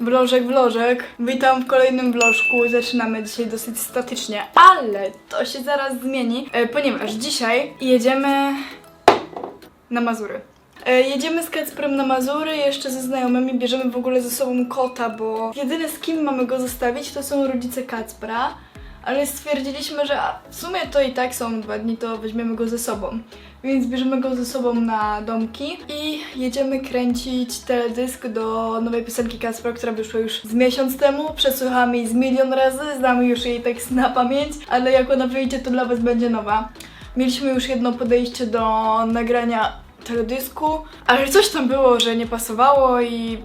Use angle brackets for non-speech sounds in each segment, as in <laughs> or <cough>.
Vlożek, vlożek. Witam w kolejnym vlożku. Zaczynamy dzisiaj dosyć statycznie, ale to się zaraz zmieni, e, ponieważ dzisiaj jedziemy na Mazury. E, Jedziemy z Kacprem na Mazury, jeszcze ze znajomymi bierzemy w ogóle ze sobą kota, bo jedyne z kim mamy go zostawić to są rodzice Kacpra, ale stwierdziliśmy, że w sumie to i tak są dwa dni, to weźmiemy go ze sobą. Więc bierzemy go ze sobą na domki i jedziemy kręcić teledysk do nowej piosenki Kacpra, która wyszła już z miesiąc temu. Przesłuchałam jej z milion razy, znamy już jej tekst na pamięć, ale jak ona wyjdzie, to dla Was będzie nowa. Mieliśmy już jedno podejście do nagrania teledysku, ale coś tam było, że nie pasowało i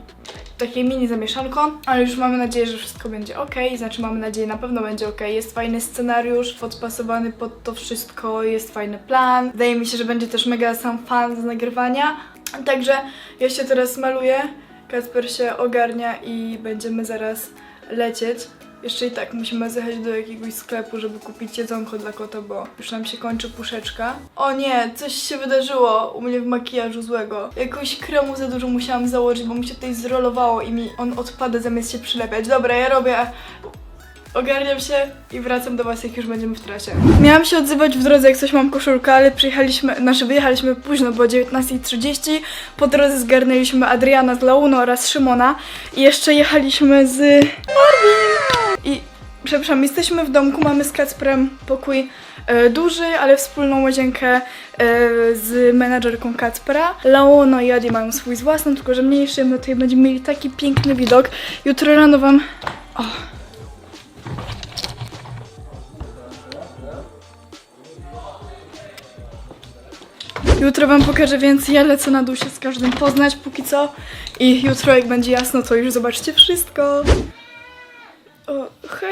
takie mini zamieszanko, ale już mamy nadzieję, że wszystko będzie ok, znaczy mamy nadzieję, na pewno będzie ok. Jest fajny scenariusz, podpasowany pod to wszystko, jest fajny plan. Wydaje mi się, że będzie też mega sam fan z nagrywania. Także ja się teraz maluję, Kasper się ogarnia i będziemy zaraz lecieć. Jeszcze i tak musimy zjechać do jakiegoś sklepu, żeby kupić jedzonko dla kota, bo już nam się kończy puszeczka. O nie, coś się wydarzyło u mnie w makijażu złego. Jakąś kremu za dużo musiałam założyć, bo mi się tutaj zrolowało i mi on odpada zamiast się przylepiać. Dobra, ja robię Ogarniam się i wracam do Was, jak już będziemy w trasie. Miałam się odzywać w drodze, jak coś mam koszulkę, ale przyjechaliśmy, znaczy wyjechaliśmy późno, bo o 19.30. Po drodze zgarnęliśmy Adriana z Launo oraz Szymona i jeszcze jechaliśmy z Marvin! I przepraszam, jesteśmy w domku, mamy z Kacprem pokój e, duży, ale wspólną łazienkę e, z menadżerką Kacpra. Laono i Adi mają swój z własną, tylko że mniejszy, my tutaj będziemy mieli taki piękny widok. Jutro rano Wam... O, Jutro wam pokażę więcej, ja lecę na dół się z każdym poznać póki co i jutro jak będzie jasno, to już zobaczycie wszystko.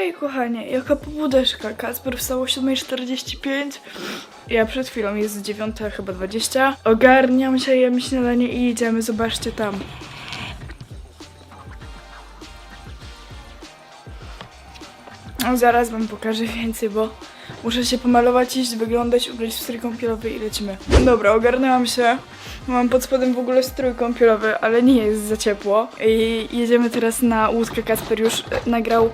O, hej kochanie, jaka pobudeczka. Kacper wstał o 7.45. Ja przed chwilą jest 9, chyba 20. Ogarniam się, jem śniadanie i idziemy, zobaczcie tam. No, zaraz wam pokażę więcej, bo muszę się pomalować, iść, wyglądać, ubrać w strój kąpielowy i lecimy. Dobra, ogarnęłam się. Mam pod spodem w ogóle strój kąpielowy, ale nie jest za ciepło. I jedziemy teraz na łódkę. Kasper już e, nagrał,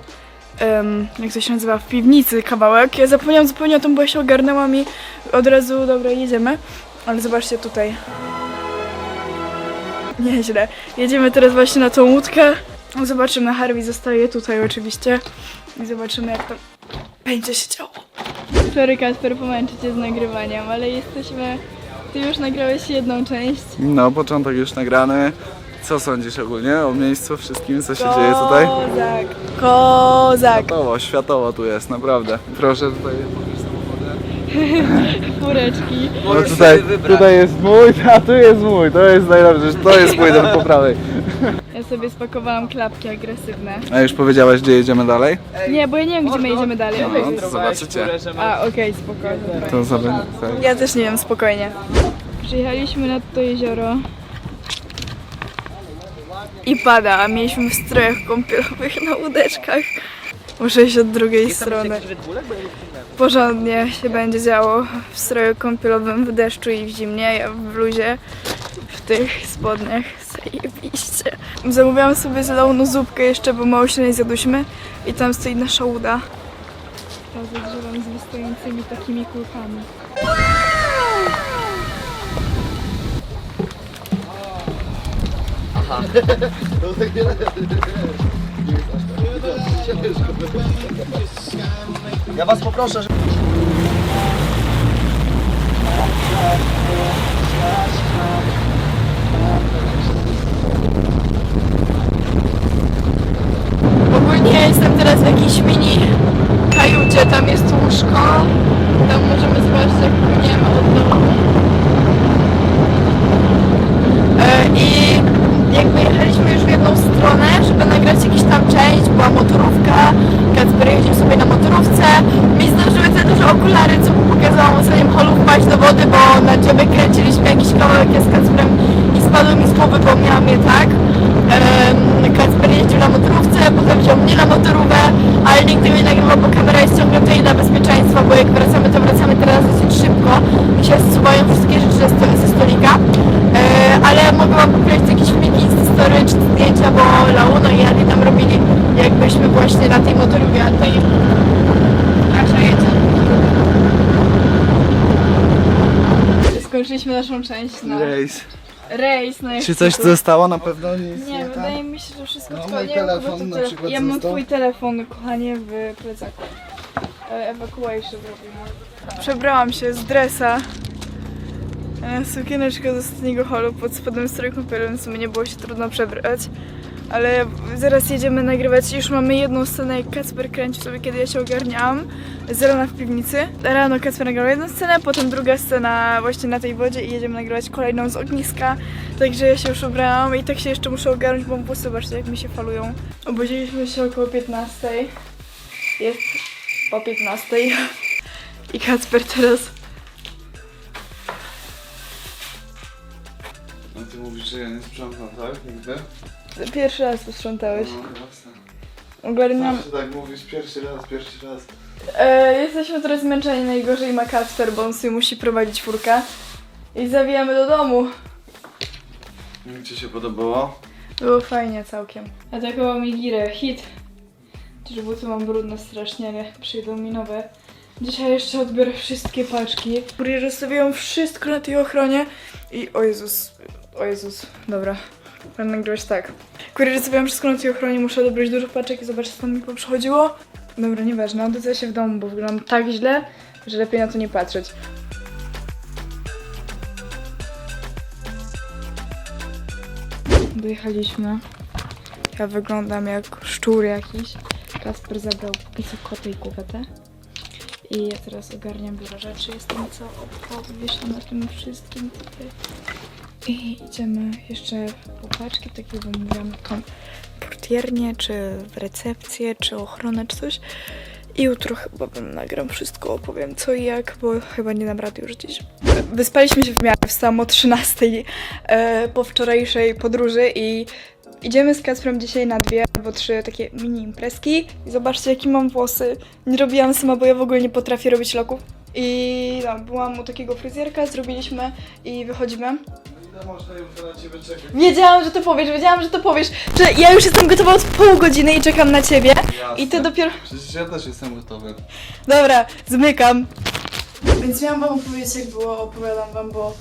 em, jak to się nazywa, w piwnicy kawałek. Ja zapomniałam zupełnie o tym, bo ja się ogarnęłam i od razu, dobra, jedziemy. Ale zobaczcie tutaj. Nieźle. Jedziemy teraz właśnie na tą łódkę. Zobaczymy, Harvey zostaje tutaj oczywiście. I zobaczymy, jak to będzie się działo. Sorry Kasper, pomęczę cię z nagrywaniem, ale jesteśmy... Ty już nagrałeś jedną część. No, początek już nagrany. Co sądzisz ogólnie o miejscu, wszystkim, co się dzieje tutaj? Kozak, kozak, Światowo, światowo tu jest, naprawdę. Proszę tutaj pokaż samochody. <laughs> fureczki. No tutaj, tutaj jest mój, <laughs> a tu jest mój, to jest najlepsze, że to jest mój ten po prawej. <laughs> Ja sobie spakowałam klapki agresywne. A już powiedziałaś, gdzie jedziemy dalej? Nie, bo ja nie wiem, gdzie my jedziemy dalej. No, to zobaczycie. A, okej, spokojnie. To tak. Ja też nie wiem, spokojnie. Przyjechaliśmy nad to jezioro. I pada, a mieliśmy w strojach kąpielowych na łódeczkach. Muszę iść od drugiej strony. Porządnie się będzie działo w stroju kąpielowym w deszczu i w zimnie, ja w bluzie, w tych spodniach. Zajebiście. Zamówiłam sobie zieloną zupkę jeszcze, bo mało się nie zjadłyśmy. I tam stoi nasza łuda. Drzewem z wystającymi takimi kulkami. Ja was poproszę, że... Ogólnie jestem teraz w jakiejś mini kajucie, tam jest łóżko. Tam możemy zobaczyć jak płyniemy od domu. okulary, co pokazałam holu wpaść do wody, bo na ciebie kręciliśmy jakiś kawałek ja z Kacprem i spadły mi z głowy, bo miałam je tak. Ehm, Kacper jeździł na motorówce, potem wziął mnie na motorówkę, ale nigdy mnie nagrywał, bo kamera jest ciągnięta i dla bezpieczeństwa, bo jak wracamy, to wracamy teraz dosyć szybko i się zsuwają wszystkie rzeczy ze stolika. Ehm, ale mogłam poprawić jakieś filmiki story czy zdjęcia, bo Launo i Adi tam robili, jakbyśmy właśnie na tej motorówce, pierwszą część na Rejs. rejs. Na Czy coś zostało? Na pewno nic Nie, nie wydaje mi się, że wszystko No, tylko- mój nie telefon to na tele- przykład Ja mam został. twój telefon, kochanie, w plecaku. E, Evacuation zrobimy. Przebrałam się z dresa. E, Sukieneczka z ostatniego holu pod spodem strój kąpielowym, więc w sumie nie było się trudno przebrać. Ale zaraz jedziemy nagrywać. Już mamy jedną scenę, jak Kacper kręcił sobie, kiedy ja się ogarniałam. Z rana w piwnicy. Rano Kacper nagrał jedną scenę, potem druga scena właśnie na tej wodzie i jedziemy nagrywać kolejną z ogniska. Także ja się już ubrałam i tak się jeszcze muszę ogarnąć, bo włosy, zobaczcie jak mi się falują. Obudziliśmy się około 15. Jest po 15. I Kacper teraz No ty mówisz, że ja nie sprzątam, tak? Nigdy? Pierwszy raz posprzątałeś. No. Ogarniam. Zawsze tak mówisz pierwszy raz, pierwszy raz. E, jesteśmy trochę zmęczeni, najgorzej ma Kacper, bo on sobie musi prowadzić furkę. I zawijamy do domu. Jak ci się podobało? Było fajnie całkiem. Atakował mi girę, hit. Chociaż buty mam brudne strasznie, ale przyjdą mi nowe. Dzisiaj jeszcze odbiorę wszystkie paczki. Kurier rozstawiłam wszystko na tej ochronie i o Jezus, o Jezus, dobra. Będę nagrywać tak. Kurier rozstawiłam wszystko na tej ochronie, muszę odebrać dużo paczek i zobaczyć co tam mi poprzychodziło. Dobra, nieważne, odwrócę się w domu, bo wyglądam tak źle, że lepiej na to nie patrzeć. Dojechaliśmy. Ja wyglądam jak szczur jakiś. Kasper zabrał wysoko tej kuwetę. I ja teraz ogarniam dużo rzeczy. Jestem cała obwieszona na tym wszystkim tutaj. I idziemy jeszcze po paczki, takie jak wam mówiłam, tą portiernię, czy w recepcję, czy ochronę, czy coś. I jutro chyba wam nagram wszystko, opowiem co i jak, bo chyba nie dam rady już dziś. Wyspaliśmy się w miarę, wstałam o 13 e, po wczorajszej podróży i idziemy z Kacprem dzisiaj na dwie albo trzy takie mini imprezki. I zobaczcie jakie mam włosy. Nie robiłam sama, bo ja w ogóle nie potrafię robić loków. I no, byłam u takiego fryzjerka, zrobiliśmy i wychodzimy. No ile można jutro na ciebie czekać? Wiedziałam, że to powiesz, wiedziałam, że to powiesz, że ja już jestem gotowa od pół godziny i czekam na ciebie. I ty dopiero... Przecież ja też jestem gotowy. Dobra, zmykam. Więc miałam wam opowiedzieć jak było, opowiadam wam, bo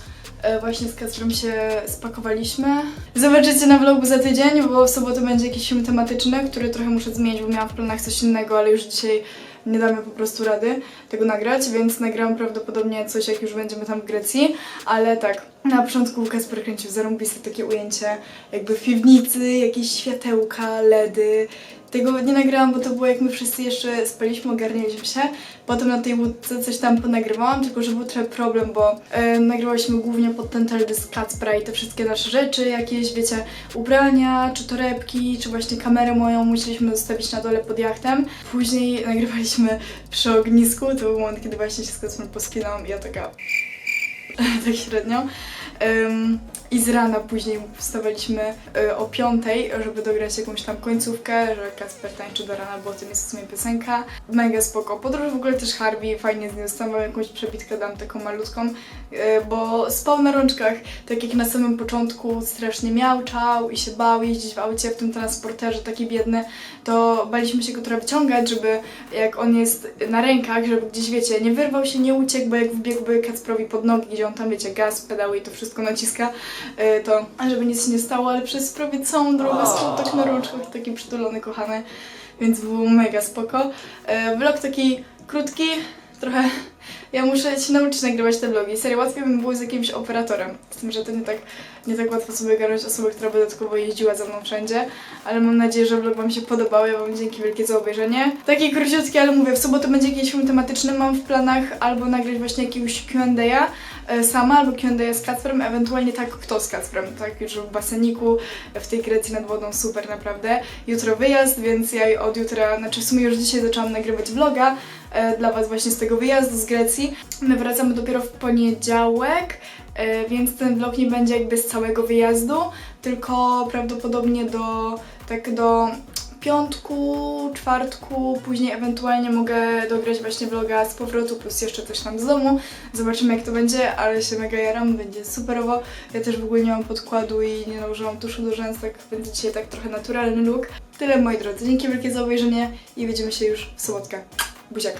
e, właśnie z Kacprem się spakowaliśmy. Zobaczycie na vlogu za tydzień, bo w sobotę będzie jakiś film tematyczny, który trochę muszę zmienić, bo miałam w planach coś innego, ale już dzisiaj nie damy po prostu rady tego nagrać, więc nagram prawdopodobnie coś, jak już będziemy tam w Grecji, ale tak, na początku Kasper kręcił zarąbiste takie ujęcie jakby w piwnicy, jakieś światełka, ledy, tego nie nagrałam, bo to było jak my wszyscy jeszcze spaliśmy, ogarnialiśmy się. Potem na tej łódce coś tam ponagrywałam, tylko że był trochę problem, bo e, nagrywałyśmy głównie pod ten teledysk Kacpra i te wszystkie nasze rzeczy, jakieś, wiecie, ubrania, czy torebki, czy właśnie kamerę moją musieliśmy zostawić na dole pod jachtem. Później nagrywaliśmy przy ognisku, to był moment, kiedy właśnie się z Kacprem poskinałam i ja taka... <laughs> tak średnio. I z rana później wstawaliśmy y, o piątej, żeby dograć jakąś tam końcówkę, że Kacper tańczy do rana, bo o tym jest w sumie piosenka. Mega spoko. Podróż w ogóle też Harvey, fajnie z nią dostałam jakąś przebitkę, dam taką malutką, y, bo spał na rączkach, tak jak na samym początku strasznie miałczał i się bał jeździć w aucie w tym transporterze, taki biedny, to baliśmy się go trochę wyciągać, żeby jak on jest na rękach, żeby gdzieś, wiecie, nie wyrwał się, nie uciekł, bo jak wbiegłby Kacprowi pod nogi, gdzie on tam, wiecie, gaz, pedały i to wszystko naciska, to żeby nic się nie stało, ale przez prawie całą drogę spał tak na rączkach, taki przytulony, kochany, więc było mega spoko. Y, Vlog taki krótki, trochę... Ja muszę się nauczyć nagrywać te vlogi. Serio, łatwiej by mi było z jakimś operatorem. Z tym, że to nie tak, nie tak łatwo sobie ogarnąć osobę, która dodatkowo jeździła ze mną wszędzie. Ale mam nadzieję, że vlog Wam się podobał. Ja Wam dzięki wielkie za obejrzenie. Taki króciutki, ale mówię, w sobotę będzie jakiś film tematyczny. Mam w planach albo nagrać właśnie jakiegoś Q&A e, sama, albo Q&A z Kacprem, ewentualnie tak kto z Kacprem, tak już w baseniku, w tej Grecji nad wodą, super naprawdę. Jutro wyjazd, więc ja od jutra, znaczy w sumie już dzisiaj zaczęłam nagrywać vloga e, dla Was właśnie z tego wyjazdu z Grecji. My wracamy dopiero w poniedziałek, e, więc ten vlog nie będzie jakby z całego wyjazdu, tylko prawdopodobnie do tak do piątku, czwartku, później ewentualnie mogę dograć właśnie vloga z powrotu, plus jeszcze coś tam z domu. Zobaczymy jak to będzie, ale się mega jaram, będzie superowo. Ja też w ogóle nie mam podkładu i nie nałożyłam tuszu do rzęs, tak będzie dzisiaj tak trochę naturalny look. Tyle moi drodzy, dzięki wielkie za obejrzenie i widzimy się już w sobotkę. Buziak!